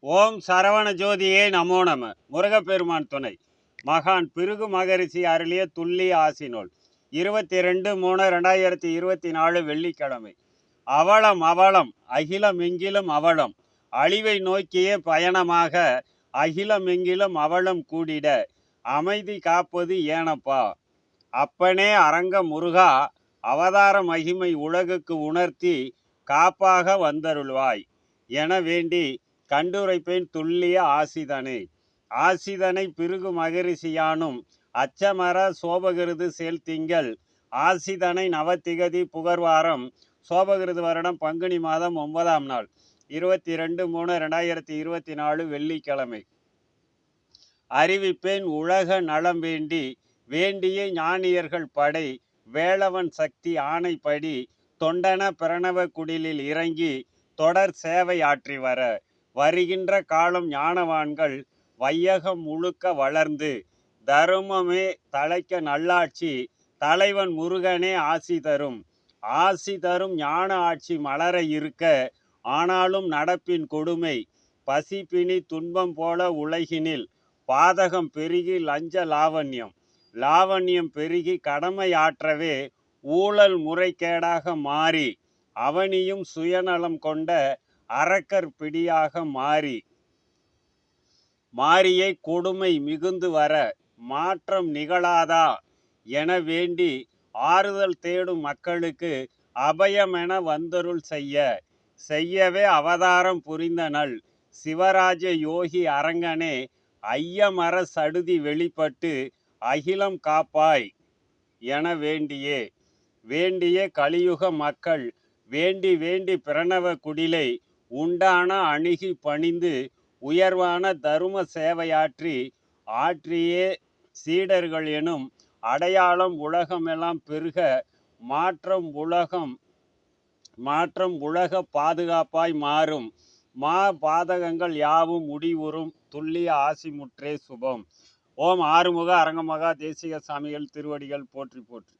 ஓம் சரவண ஜோதியே நமோ நம. முருகப்பெருமான் துணை. மகான் பிருகு மகரிஷி அருளிய துல்லிய ஆசினோல் இருபத்தி ரெண்டு மூணு ரெண்டாயிரத்தி இருபத்தி நாலு வெள்ளிக்கிழமை. அவலம் அவலம் அகிலம் எங்கிலும் அவலம். அழிவை நோக்கிய பயணமாக அகிலம் எங்கிலும் அவலம் கூடிட. அமைதி காப்பது ஏனப்பா? அப்பனே அரங்க முருகா அவதார மகிமை உலகுக்கு உணர்த்தி காப்பாக வந்தருள்வாய். என வேண்டி கண்டுரைப்பேன் துல்லிய ஆசிதனை. ஆசிதனை பிருகு மகரிஷியானும் அச்சமர சோபகிருது சேல் திங்கள் ஆசிதனை நவத்திகதி புகர்வாரம் சோபகிருது வருடம் பங்குனி மாதம் ஒன்பதாம் நாள் இருபத்தி ரெண்டு மூணு ரெண்டாயிரத்தி இருபத்தி நாலு வெள்ளிக்கிழமை. அறிவிப்பேன் உலக நலம் வேண்டி வேண்டிய ஞானியர்கள் படை வேளவன் சக்தி ஆணைப்படி தொண்டன பிரணவ குடிலில் இறங்கி தொடர் சேவை ஆற்றி வர வருகின்ற காலம் ஞானவான்கள் வையகம் முழுக்க வளர்ந்து தருமமே தலைக்க நல்லாட்சி தலைவன் முருகனே ஆசி தரும். ஆசி தரும் ஞான ஆட்சி மலர இருக்க ஆனாலும் நடப்பின் கொடுமை. பசி பிணி துன்பம் போல உலகினில் பாதகம் பெருகி லஞ்ச லாவண்யம். லாவண்யம் பெருகி கடமை ஆற்றவே ஊழல் முறைகேடாக மாறி அவனியும் சுயநலம் கொண்ட அரக்கர் பிடியாக மாறி மாரியை கொடுமை மிகுந்து வர மாற்றம் நிகழாதா என வேண்டி ஆறுதல் தேடும் மக்களுக்கு அபயமென வந்தருள் செய்ய செய்யவே அவதாரம் புரிந்த நல் சிவராஜ யோகி அரங்கனே ஐயமர சடுதி வெளிப்பட்டு அகிலம் காப்பாய் என வேண்டியே வேண்டிய கலியுக மக்கள் வேண்டி வேண்டி பிரணவ குடிலை உண்டான அணுகி பணிந்து உயர்வான தரும சேவையாற்றி ஆற்றியே சீடர்கள் எனும் அடையாளம் உலகமெல்லாம் பெருக மாற்றம் உலகம் மாற்றம் உலக பாதுகாப்பாய் மாறும். மா பாதகங்கள் யாவும் முடிவுறும். துல்லிய ஆசிமுற்றே சுபம். ஓம் ஆறுமுக அரங்கமகா தேசிக சாமிகள் திருவடிகள் போற்றி போற்றி.